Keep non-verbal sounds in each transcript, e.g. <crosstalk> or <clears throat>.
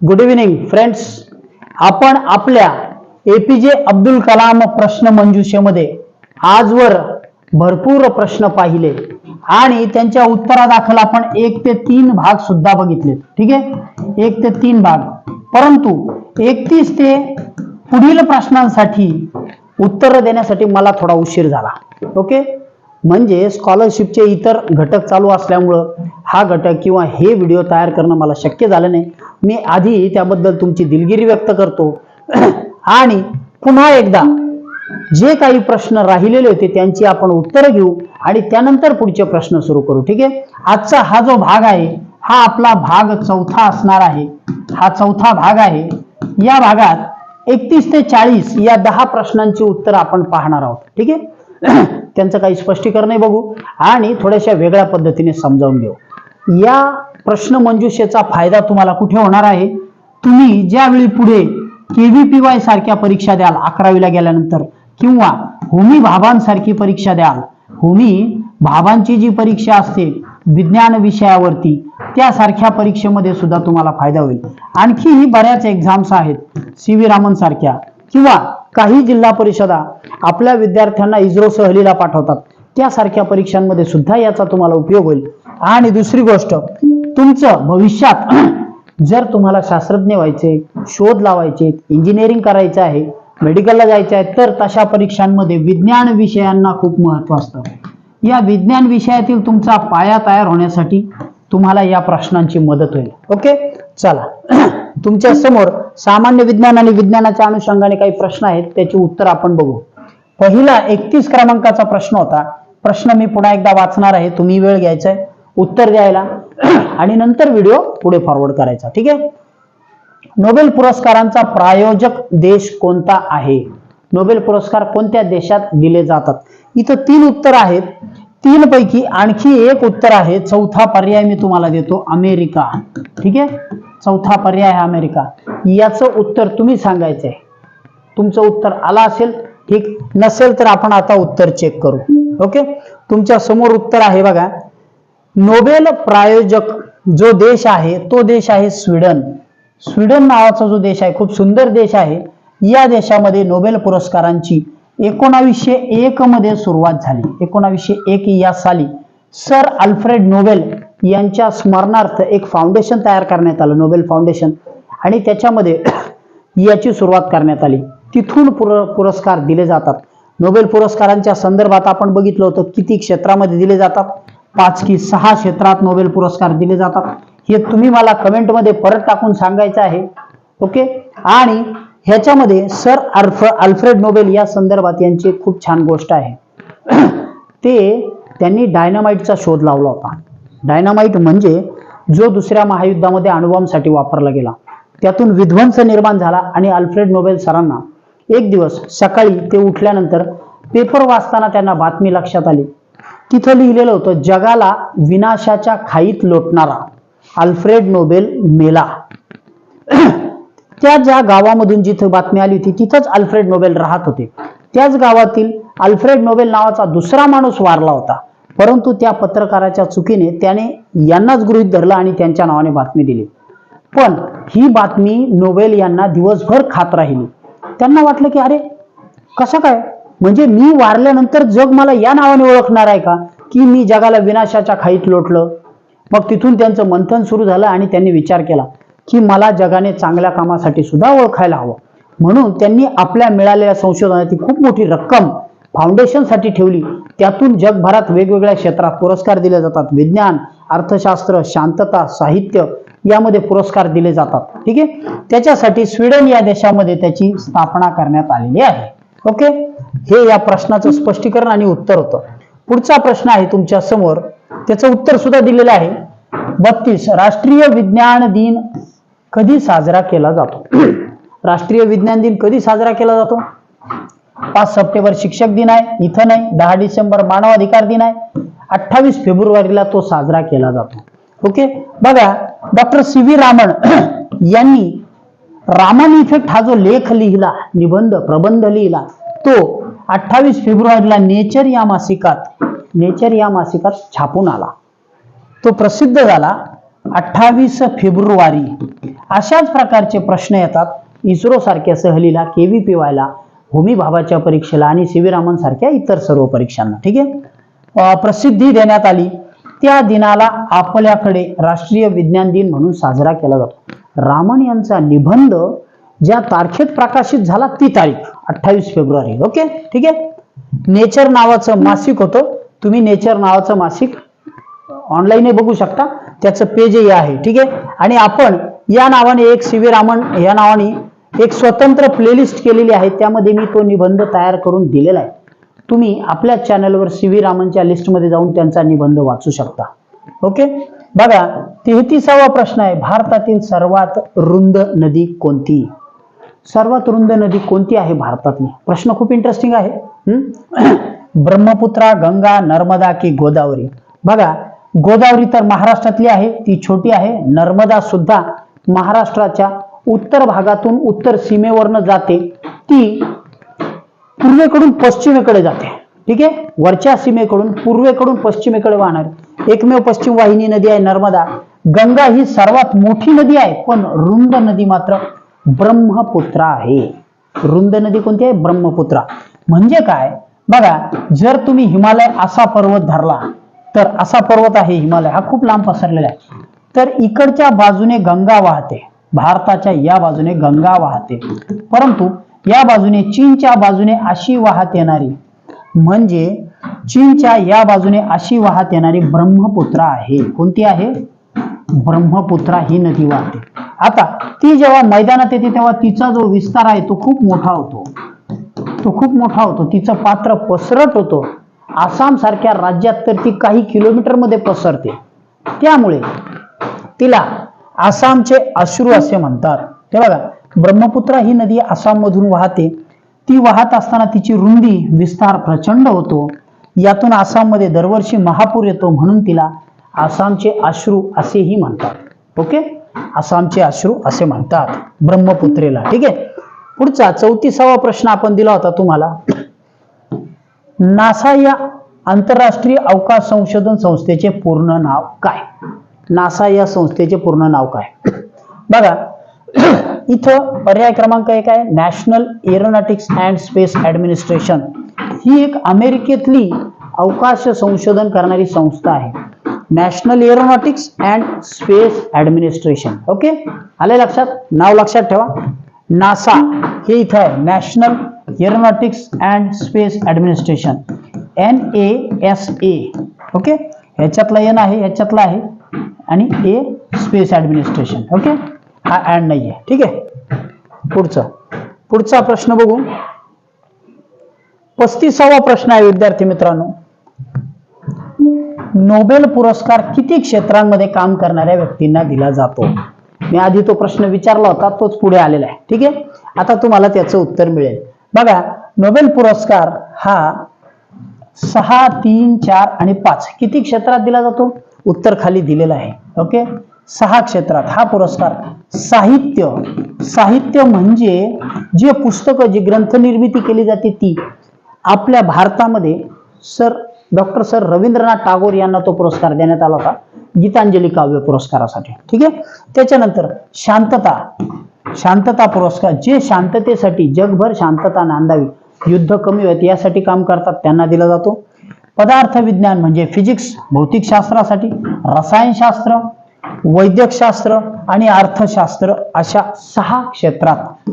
Good evening friends आपण आपल्या APJ Abdul Kalam प्रश्न मंजुषेमध्ये आजवर भरपूर प्रश्न पाहिले आणि त्यांच्या उत्तरादाखल आपण एक ते तीन भाग सुद्धा बघितले. ठीक आहे? एक ते तीन भाग. परंतु एकतीस ते पुढील प्रश्नांसाठी उत्तर देण्यासाठी मला थोडा उशीर झाला. ओके म्हणजे स्कॉलरशिपचे इतर घटक चालू असल्यामुळं हा घटक किंवा हे व्हिडिओ तयार करणं मला शक्य झालं नाही. मी आधी त्याबद्दल तुमची दिलगिरी व्यक्त करतो. <clears throat> आणि पुन्हा एकदा जे काही प्रश्न राहिलेले होते त्यांची आपण उत्तरं घेऊ आणि त्यानंतर पुढचे प्रश्न सुरू करू ठीक आहे? आजचा हा जो भाग आहे हा आपला भाग चौथा असणार आहे. हा चौथा भाग आहे. या भागात एकतीस ते चाळीस या दहा प्रश्नांची उत्तर आपण पाहणार आहोत ठीक आहे? <clears throat> त्यांचं काही स्पष्टीकरण बघू. आणि थोड्याशा वेगळ्या पद्धतीने समजावून घेऊ. या प्रश्न मंजुषेचा फायदा तुम्हाला कुठे होणार आहे? तुम्ही ज्यावेळी पुढे केव्हीपी वाय सारख्या परीक्षा द्याल अकरावीला गेल्यानंतर किंवा होमी भाबांसारखी परीक्षा द्याल होमी भाबांची जी परीक्षा असते विज्ञान विषयावरती त्यासारख्या परीक्षेमध्ये सुद्धा तुम्हाला फायदा होईल. आणखीही बऱ्याच एक्झाम्स आहेत सी व्ही रामन सारख्या किंवा काही जिल्हा परिषदा आपल्या विद्यार्थ्यांना इस्रो सहलीला पाठवतात. त्यासारख्या परीक्षांमध्ये सुद्धा याचा तुम्हाला उपयोग होईल. आणि दुसरी गोष्ट तुमचं भविष्यात <clears throat> जर तुम्हाला शास्त्रज्ञ व्हायचे शोध लावायचे इंजिनिअरिंग करायचं आहे मेडिकलला जायचं आहे तर तशा परीक्षांमध्ये विज्ञान विषयांना खूप महत्त्व असतं. या विज्ञान विषयातील तुमचा पाया तयार होण्यासाठी तुम्हाला या प्रश्नांची मदत होईल. ओके? चला. <clears throat> तुमच्यासमोर सामान्य विज्ञान आणि विज्ञानाच्या अनुषंगाने काही प्रश्न आहेत त्याची उत्तर आपण बघू. पहिला एकतीस क्रमांकाचा प्रश्न होता. प्रश्न मी पुन्हा एकदा वाचणार आहे तुम्ही वेळ घ्यायचा आहे. उत्तर द्यायला. <clears throat> आणि नंतर व्हिडिओ पुढे फॉरवर्ड करायचा ठीक आहे? नोबेल पुरस्कारांचा प्रायोजक देश कोणता आहे? नोबेल पुरस्कार कोणत्या देशात दिले जातात? इथं तीन उत्तर आहेत. तीन पैकी आणखी एक उत्तर आहे. चौथा पर्याय मी तुम्हाला देतो अमेरिका. ठीक आहे? चौथा पर्याय आहे अमेरिका. याचं उत्तर तुम्ही सांगायचंय. तुमचं उत्तर आलं असेल ठीक. नसेल तर आपण आता उत्तर चेक करू. ओके तुमच्यासमोर उत्तर आहे बघा. नोबेल प्रायोजक जो देश आहे तो देश आहे स्वीडन. स्वीडन नावाचा जो देश आहे खूप सुंदर देश आहे. या देशामध्ये नोबेल पुरस्कारांची एकोणावीसशे एक मध्ये सुरुवात झाली. एकोणावीसशे एक या साली सर अल्फ्रेड नोबेल यांच्या स्मरणार्थ एक फाउंडेशन तयार करण्यात आलं नोबेल फाउंडेशन आणि त्याच्यामध्ये <clears throat> याची सुरुवात करण्यात आली. तिथून पुर पुरस्कार दिले जातात. नोबेल पुरस्कारांच्या संदर्भात आपण बघितलं होतं किती क्षेत्रामध्ये दिले जातात? पाच की सहा क्षेत्रात नोबेल पुरस्कार दिले जातात. हे तुम्ही मला कमेंटमध्ये परत टाकून सांगायचं आहे. ओके? आणि ह्याच्यामध्ये सर अल्फ अल्फ्रेड नोबेल या संदर्भात यांची खूप छान गोष्ट आहे. <clears throat> ते त्यांनी डायनामाइटचा शोध लावला होता. डायनामाइट म्हणजे जो दुसऱ्या महायुद्धामध्ये अणुबॉम्बसाठी वापरला गेला. त्यातून विध्वंस निर्माण झाला आणि अल्फ्रेड नोबेल सरांना एक दिवस सकाळी ते उठल्यानंतर पेपर वाचताना त्यांना बातमी लक्षात आली. तिथं लिहिलेलं होतं जगाला विनाशाच्या खाईत लोटणारा अल्फ्रेड नोबेल मेला. त्या ज्या गावामधून जिथं बातमी आली होती तिथंच अल्फ्रेड नोबेल राहत होते. त्याच गावातील अल्फ्रेड नोबेल नावाचा दुसरा माणूस वारला होता. परंतु त्या पत्रकाराच्या चुकीने त्याने यांनाच गृहीत धरलं आणि त्यांच्या नावाने बातमी दिली. पण ही बातमी नोबेल यांना दिवसभर खात राहिली. त्यांना वाटलं की अरे कसं काय? म्हणजे मी वारल्यानंतर जग मला या नावाने ओळखणार आहे का? की मी जगाला विनाशाच्या खाईत लोटलं मग तिथून त्यांचं मंथन सुरू झालं आणि त्यांनी विचार केला की मला जगाने चांगल्या कामासाठी सुद्धा ओळखायला हवं. म्हणून त्यांनी आपल्या मिळालेल्या संशोधनाची खूप मोठी रक्कम फाउंडेशनसाठी ठेवली. त्यातून जगभरात वेगवेगळ्या क्षेत्रात पुरस्कार दिले जातात. विज्ञान अर्थशास्त्र शांतता साहित्य यामध्ये पुरस्कार दिले जातात. ठीक आहे? त्याच्यासाठी स्वीडन या देशामध्ये त्याची स्थापना करण्यात आलेली आहे. ओके? हे या प्रश्नाचं स्पष्टीकरण आणि उत्तर होतं. पुढचा प्रश्न आहे तुमच्यासमोर. त्याचं उत्तर सुद्धा दिलेलं आहे. बत्तीस. राष्ट्रीय विज्ञान दिन कधी साजरा केला जातो? <clears throat> राष्ट्रीय विज्ञान दिन कधी साजरा केला जातो? पाच सप्टेंबर शिक्षक दिन आहे इथं नाही दहा डिसेंबर मानवाधिकार दिन आहे. अठ्ठावीस फेब्रुवारीला तो साजरा केला जातो. ओके? बघा डॉक्टर सी व्ही रामन <clears throat> यांनी रामन इफेक्ट हा जो लेख लिहिला निबंध प्रबंध लिहिला तो अठ्ठावीस फेब्रुवारीला नेचर या मासिकात नेचर या मासिकात छापून आला. तो प्रसिद्ध झाला अठ्ठावीस फेब्रुवारी. अशाच प्रकारचे प्रश्न येतात. इस्रो सारख्या सहलीला केव्ही पिवायला भूमिभावाच्या परीक्षेला आणि सी व्ही सारख्या इतर सर्व परीक्षांना ठीक आहे? प्रसिद्धी देण्यात आली. त्या दिनाला आपल्याकडे राष्ट्रीय विज्ञान दिन म्हणून साजरा केला जातो. रामन यांचा निबंध ज्या तारखेत प्रकाशित झाला ती तारीख अठ्ठावीस फेब्रुवारी ओके? ठीक आहे? नेचर नावाचं मासिक होतं. तुम्ही नेचर नावाचं मासिक ऑनलाईनही बघू शकता. त्याचं पेजही आहे ठीक आहे? आणि आपण या नावाने एक सी व्ही रामन या नावाने एक स्वतंत्र प्लेलिस्ट केलेली आहे. त्यामध्ये मी तो निबंध तयार करून दिलेला आहे. तुम्ही आपल्या चॅनलवर सी व्ही रामनच्या लिस्टमध्ये जाऊन त्यांचा निबंध वाचू शकता. ओके बघा तेहतीसावा प्रश्न आहे. भारतातील सर्वात रुंद नदी कोणती? सर्वात रुंद नदी कोणती आहे भारतातली? प्रश्न खूप इंटरेस्टिंग आहे. हम्म? <clears throat> ब्रह्मपुत्रा गंगा नर्मदा की गोदावरी? बघा गोदावरी तर महाराष्ट्रातली आहे ती छोटी आहे. नर्मदा सुद्धा महाराष्ट्राच्या उत्तर भागातून उत्तर सीमेवरनं जाते ती पूर्वेकडून पश्चिमेकडे जाते. ठीक आहे? वरच्या सीमेकडून पूर्वेकडून पश्चिमेकडे वाहणार. एकमेव पश्चिम वाहिनी नदी आहे नर्मदा. गंगा ही सर्वात मोठी नदी आहे पण रुंद नदी मात्र ब्रह्मपुत्रा आहे. रुंद नदी कोणती आहे? ब्रह्मपुत्रा. म्हणजे काय? बघा जर तुम्ही हिमालय असा पर्वत धरला तर असा पर्वत आहे हिमालय. हा खूप लांब पसरलेला आहे. तर इकडच्या बाजूने गंगा वाहते. भारताच्या या बाजूने गंगा वाहते. परंतु या बाजूने चीनच्या बाजूने अशी वाहत येणारी म्हणजे चीनच्या या बाजूने अशी वाहत येणारी ब्रह्मपुत्रा आहे. कोणती आहे? ब्रह्मपुत्रा ही नदी वाहते. आता ती जेव्हा मैदानात येते तेव्हा तिचा जो विस्तार आहे तो खूप मोठा होतो. तो खूप मोठा होतो. तिचं पात्र पसरत होतो. आसाम सारख्या राज्यात तर ती काही किलोमीटरमध्ये पसरते. त्यामुळे तिला आसामचे अश्रू असे म्हणतात. ते बघा ब्रह्मपुत्रा ही नदी आसाम मधून वाहते. ती वाहत असताना तिची रुंदी विस्तार प्रचंड होतो. यातून आसाममध्ये दरवर्षी महापूर येतो म्हणून तिला आसामचे अश्रू असेही म्हणतात. ओके? आसामचे अश्रू असे म्हणतात ब्रह्मपुत्रेला. ठीक आहे? पुढचा चौतीसावा प्रश्न आपण दिला होता तुम्हाला. नासा या आंतरराष्ट्रीय अवकाश संशोधन संस्थेचे पूर्ण नाव काय? नासा या संस्थेचे पूर्ण नाव काय? बघा <clears throat> इथं पर्याय क्रमांक एक आहे national aeronautics and space administration ही एक अमेरिकेतली अवकाश संशोधन करणारी संस्था आहे. National aeronautics and space administration okay आले लक्षात? नाव लक्षात ठेवा. नासा हे इथं आहे. National aeronautics and space administration N A S A okay ह्याच्यातला N आहे ह्याच्यातला आहे. आणि ए स्पेस ऍडमिनिस्ट्रेशन ओके हा ॲड नाही आहे ठीक आहे? पुढचं. पुढचा प्रश्न बघू. पस्तीसावा प्रश्न आहे विद्यार्थी मित्रांनो. नोबेल पुरस्कार किती क्षेत्रांमध्ये काम करणाऱ्या व्यक्तींना दिला जातो? मी आधी तो प्रश्न विचारला होता तोच पुढे आलेला आहे ठीक आहे? आता तुम्हाला त्याचं उत्तर मिळेल. बघा नोबेल पुरस्कार हा सहा तीन चार आणि पाच किती क्षेत्रात दिला जातो? उत्तर खाली दिलेलं आहे. ओके सहा क्षेत्रात हा पुरस्कार. साहित्य. साहित्य म्हणजे जे पुस्तकं जी ग्रंथ निर्मिती केली जाते ती. आपल्या भारतामध्ये sir doctor sir Rabindranath Tagore यांना तो पुरस्कार देण्यात आला होता. गीतांजली काव्य पुरस्कारासाठी. ठीक आहे? त्याच्यानंतर शांतता. शांतता पुरस्कार. जे शांततेसाठी जगभर शांतता नांदावी युद्ध कमी होत यासाठी काम करतात त्यांना दिला जातो. पदार्थ विज्ञान म्हणजे फिजिक्स भौतिकशास्त्रासाठी रसायनशास्त्र वैद्यकशास्त्र आणि अर्थशास्त्र अशा सहा क्षेत्रात.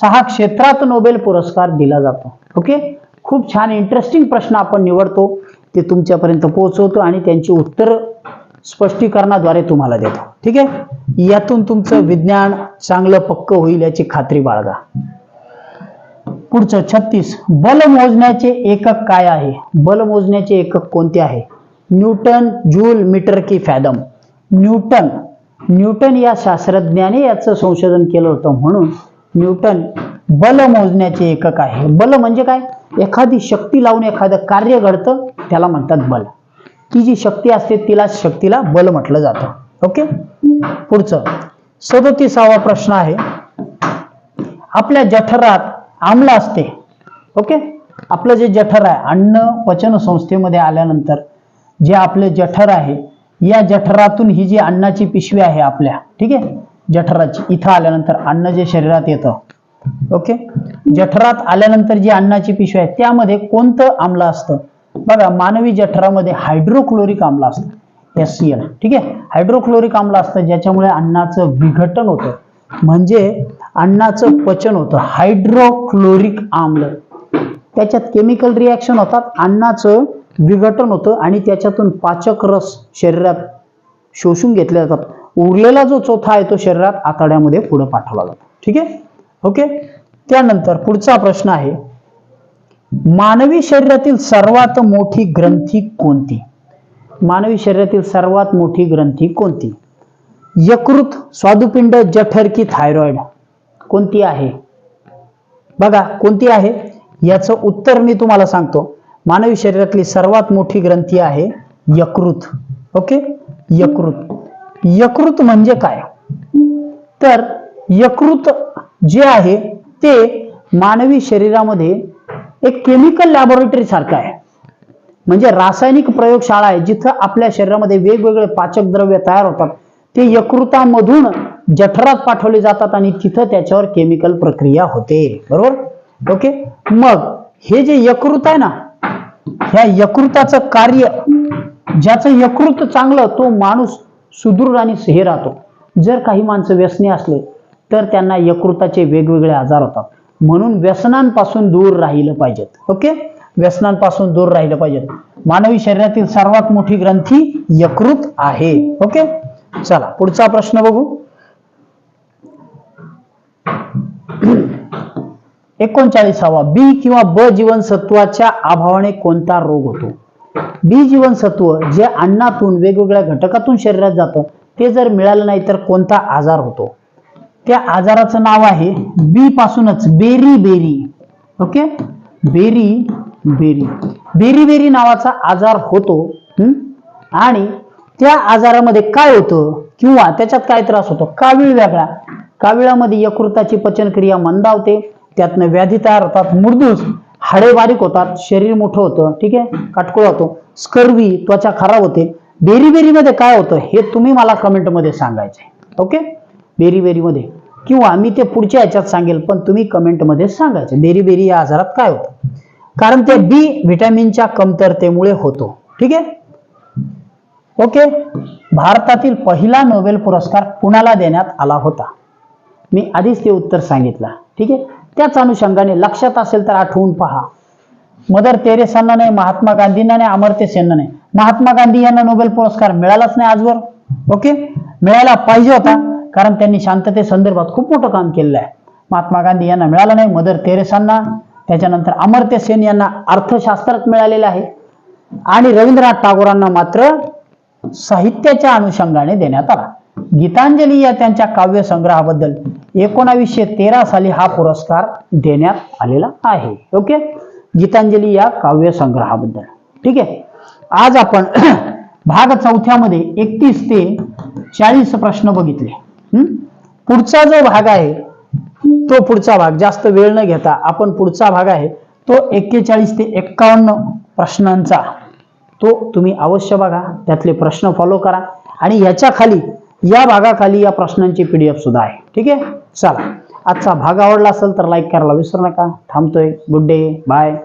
सहा क्षेत्रात नोबेल पुरस्कार दिला जातो. ओके खूप छान इंटरेस्टिंग प्रश्न आपण निवडतो. ते तुमच्यापर्यंत पोहोचवतो आणि त्यांची उत्तर स्पष्टीकरणाद्वारे तुम्हाला देतो. ठीक आहे? यातून तुमचं विज्ञान चांगलं पक्क होईल याची खात्री बाळगा. पुढचं छत्तीस. बल मोजण्याचे एकक काय आहे? बल मोजण्याचे एकक कोणते आहे? न्यूटन जूल मीटर की फॅदम. न्यूटन. न्यूटन या शास्त्रज्ञाने याचं संशोधन केलं होतं म्हणून न्यूटन बल मोजण्याचे एकक आहे. बल म्हणजे काय? एखादी शक्ती लावून एखादं कार्य घडतं त्याला म्हणतात बल. ती जी शक्ती असते तिला शक्तीला बल म्हटलं जातं. ओके? पुढचं. सदोतीसावा प्रश्न आहे. आपल्या जठरात आम्ल असते. ओके आपलं जे जठर आहे अन्न पचन संस्थेमध्ये आल्यानंतर जे आपले जठर आहे या जठरातून ही जी अन्नाची पिशवी आहे आपल्या ठीक? आहे जठराची इथं आल्यानंतर अन्न जे शरीरात येतं. ओके जठरात आल्यानंतर जी अन्नाची पिशवी आहे त्यामध्ये कोणतं आम्ल असतं? बघा मानवी जठरामध्ये हायड्रोक्लोरिक आम्ल असतं एस सी एल ठीक? आहे हायड्रोक्लोरिक आम्ल असतं ज्याच्यामुळे अन्नाचं विघटन होतं. म्हणजे अन्नाचं पचन होतं. हायड्रोक्लोरिक आम्ल. त्याच्यात केमिकल रिॲक्शन होतात. अन्नाचं विघटन होतं आणि त्याच्यातून पाचक रस शरीरात शोषून घेतले जातात. उरलेला जो चौथा आहे तो शरीरात आतड्यामध्ये पुढे पाठवला जातो. ठीक आहे? ओके त्यानंतर पुढचा प्रश्न आहे. मानवी शरीरातील सर्वात मोठी ग्रंथी कोणती? मानवी शरीरातील सर्वात मोठी ग्रंथी कोणती? यकृत स्वादुपिंड जठर की थायरॉइड. कोणती आहे? बघा कोणती आहे? याचं उत्तर मी तुम्हाला सांगतो. मानवी शरीरातली सर्वात मोठी ग्रंथी आहे यकृत. ओके? यकृत. यकृत म्हणजे काय? तर यकृत जे आहे ते मानवी शरीरामध्ये एक केमिकल लॅबोरेटरी सारखं आहे. म्हणजे रासायनिक प्रयोगशाळा आहे जिथं आपल्या शरीरामध्ये वेगवेगळे पाचक द्रव्य तयार होतात. ते यकृतामधून जठरात पाठवले जातात आणि तिथं त्याच्यावर केमिकल प्रक्रिया होते. बरोबर? ओके मग हे जे यकृत आहे ना ह्या यकृताचं कार्य ज्याचं यकृत चांगलं तो माणूस सुदृढ आणि सहे राहतो. जर काही माणसं व्यसनी असले तर त्यांना यकृताचे वेगवेगळे आजार होतात. म्हणून व्यसनांपासून दूर राहिलं पाहिजेत. ओके व्यसनांपासून दूर राहिलं पाहिजेत. मानवी शरीरातील सर्वात मोठी ग्रंथी यकृत आहे. ओके चला पुढचा प्रश्न बघू. एकोणचाळीसावा बी किंवा ब जीवनसत्वाच्या अभावाने कोणता रोग होतो? बी जीवनसत्व जे अन्नातून वेगवेगळ्या घटकातून शरीरात जातं ते जर मिळालं नाही तर कोणता आजार होतो? त्या आजाराचं नाव आहे बी पासूनच berry berry. Okay? Berry berry. Berry berry नावाचा आजार होतो आणि त्या आजारामध्ये काय होतं किंवा त्याच्यात काय त्रास होतो? कावीळ वेगळा. काविळामध्ये यकृताची पचनक्रिया मंदावते. त्यातनं व्याधी तयार होतात मृदूस हाडे बारीक होतात. शरीर मोठं होतं. ठीक आहे? काटकोळ होतो. स्कर्वी त्वचा खराब होते. बेरी बेरीमध्ये काय होतं? हे तुम्ही मला कमेंटमध्ये सांगायचे ओके? बेरी बेरीमध्ये किंवा मी ते पुढच्या याच्यात सांगेल पण तुम्ही कमेंटमध्ये सांगायचे. बेरीबेरी या आजारात काय होतं? कारण ते बी व्हिटॅमिनच्या कमतरतेमुळे होतो. ठीक आहे? ओके? भारतातील पहिला नोबेल पुरस्कार कुणाला देण्यात आला होता. मी आधीच ते उत्तर सांगितलं. ठीक आहे? त्याच अनुषंगाने लक्षात असेल तर आठवून पहा. मदर तेरेसांना नाही महात्मा गांधींना नाही अमर्त्य सेनना नाही. महात्मा गांधी यांना नोबेल पुरस्कार मिळालाच नाही आजवर. ओके? मिळायला पाहिजे होता कारण त्यांनी शांतते संदर्भात खूप मोठं काम केलेलं आहे. महात्मा गांधी यांना मिळालं नाही मदर तेरेसांना त्याच्यानंतर अमर्त्य सेन यांना अर्थशास्त्रात मिळालेलं आहे. आणि रवींद्रनाथ टागोरांना मात्र साहित्याच्या अनुषंगाने देण्यात आला. गीतांजली या त्यांच्या काव्य संग्रहाबद्दल एकोणावीसशे तेरा साली हा पुरस्कार देण्यात आलेला आहे. ओके गीतांजली या काव्य संग्रहाबद्दल. ठीक आहे? आज आपण <clears throat> भाग चौथ्यामध्ये एकतीस ते चाळीस प्रश्न बघितले. पुढचा जो भाग आहे तो पुढचा भाग. जास्त वेळ न घेता आपण पुढचा भाग आहे तो एक्केचाळीस ते एक्कावन्न प्रश्नांचा. तो तुम्ही अवश्य बघा त्यातले प्रश्न फॉलो करा आणि याच्याखाली या भागाखाली या प्रश्नांची पीडीएफ सुद्धा आहे. ठीक आहे? चला. आजचा भाग आवडला असेल तर लाईक करायला विसरू नका. थांबतोय. Good day bye